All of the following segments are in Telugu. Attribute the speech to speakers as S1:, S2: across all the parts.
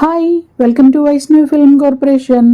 S1: Hi welcome to Vaishnavi film corporation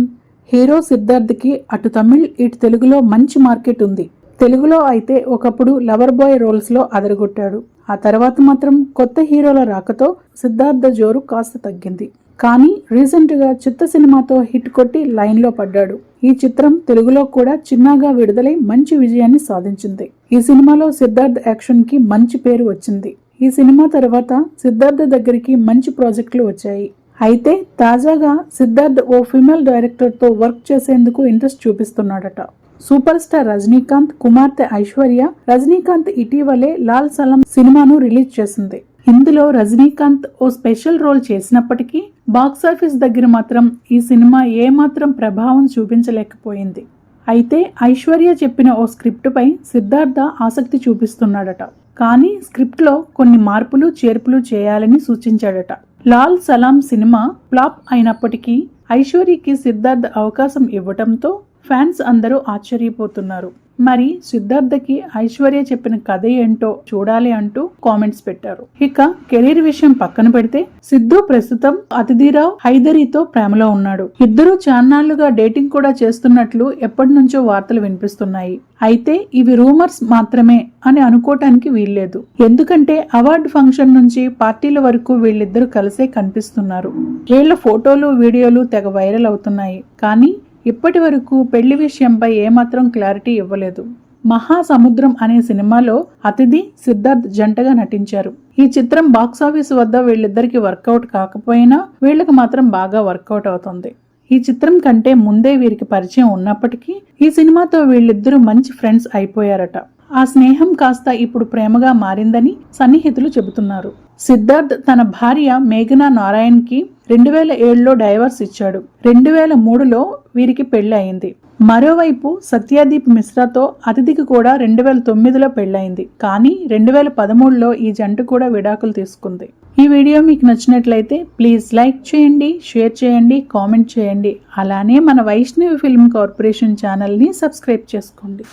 S1: hero సిద్ధార్థ్కి అటు తమిళ్ ఇటు తెలుగులో మంచి మార్కెట్ ఉంది. తెలుగులో అయితే ఒకప్పుడు లవర్ బాయ్ రోల్స్లో అదరగొట్టాడు. ఆ తర్వాత మాత్రం కొత్త హీరోల రాకతో సిద్ధార్థ జోరు కాస్త తగ్గింది. కానీ రీసెంట్గా చిత్త సినిమాతో హిట్ కొట్టి లైన్లో పడ్డాడు. ఈ చిత్రం తెలుగులో కూడా చిన్నగా విడుదలై మంచి విజయాన్ని సాధించింది. ఈ సినిమాలో సిద్ధార్థ్ యాక్షన్కి మంచి పేరు వచ్చింది. ఈ సినిమా తర్వాత సిద్ధార్థ దగ్గరికి మంచి ప్రాజెక్టులు వచ్చాయి. అయితే తాజాగా సిద్ధార్థ్ ఓ ఫిమేల్ డైరెక్టర్తో వర్క్ చేసేందుకు ఇంట్రెస్ట్ చూపిస్తున్నాడట. సూపర్ స్టార్ రజనీకాంత్ కుమార్తె ఐశ్వర్య రజనీకాంత్ ఇటీవలే లాల్ సలం సినిమాను రిలీజ్ చేసింది. ఇందులో రజనీకాంత్ ఓ స్పెషల్ రోల్ చేసినప్పటికీ బాక్సాఫీస్ దగ్గర మాత్రం ఈ సినిమా ఏమాత్రం ప్రభావం చూపించలేకపోయింది. అయితే ఐశ్వర్య చెప్పిన ఓ స్క్రిప్టుపై సిద్ధార్థ ఆసక్తి చూపిస్తున్నాడట. కానీ స్క్రిప్ట్లో కొన్ని మార్పులు చేర్పులు చేయాలని సూచించాడట. లాల్ సలాం సినిమా ఫ్లాప్ అయినప్పటికీ ఐశ్వర్యకి సిద్ధార్థ్ అవకాశం ఇవ్వటంతో ఫ్యాన్స్ అందరూ ఆశ్చర్యపోతున్నారు. మరి సిద్ధార్థకి ఐశ్వర్య చెప్పిన కథ ఏంటో చూడాలి అంటూ కామెంట్స్ పెట్టారు. ఇక కెరీర్ విషయం పక్కన పెడితే సిద్ధు ప్రస్తుతం అతిథిరావు హైదరీతో ప్రేమలో ఉన్నాడు. ఇద్దరు చాన్నాళ్ళుగా డేటింగ్ కూడా చేస్తున్నట్లు ఎప్పటి నుంచో వార్తలు వినిపిస్తున్నాయి. అయితే ఇవి రూమర్స్ మాత్రమే అని అనుకోవటానికి వీల్లేదు. ఎందుకంటే అవార్డు ఫంక్షన్ నుంచి పార్టీల వరకు వీళ్ళిద్దరూ కలిసే కనిపిస్తున్నారు. వీళ్ళ ఫోటోలు వీడియోలు తెగ వైరల్ అవుతున్నాయి. కానీ ఇప్పటి వరకు పెళ్ళి విషయంపై ఏమాత్రం క్లారిటీ ఇవ్వలేదు. మహాసముద్రం అనే సినిమాలో అతిథి సిద్ధార్థ్ జంటగా నటించారు. ఈ చిత్రం బాక్సాఫీస్ వద్ద వీళ్ళిద్దరికి వర్కౌట్ కాకపోయినా వీళ్ళకి మాత్రం బాగా వర్కౌట్ అవుతుంది. ఈ చిత్రం కంటే ముందే వీరికి పరిచయం ఉన్నప్పటికీ ఈ సినిమాతో వీళ్ళిద్దరూ మంచి ఫ్రెండ్స్ అయిపోయారట. ఆ స్నేహం కాస్త ఇప్పుడు ప్రేమగా మారిందని సన్నిహితులు చెబుతున్నారు. సిద్ధార్థ్ తన భార్య మేఘనా నారాయణ్కి రెండు వేల ఏడులో డైవర్స్ ఇచ్చాడు. రెండు వేల మూడులో వీరికి పెళ్ళి అయింది. మరోవైపు సత్యాదీప్ మిశ్రాతో అతిథికి కూడా రెండు వేల తొమ్మిదిలో పెళ్ళయింది కానీ రెండు వేల పదమూడులో ఈ జంట కూడా విడాకులు తీసుకుంది. ఈ వీడియో మీకు నచ్చినట్లయితే ప్లీజ్ లైక్ చేయండి షేర్ చేయండి కామెంట్ చేయండి. అలానే మన వైష్ణవి ఫిల్మ్ కార్పొరేషన్ ఛానల్ని సబ్స్క్రైబ్ చేసుకోండి.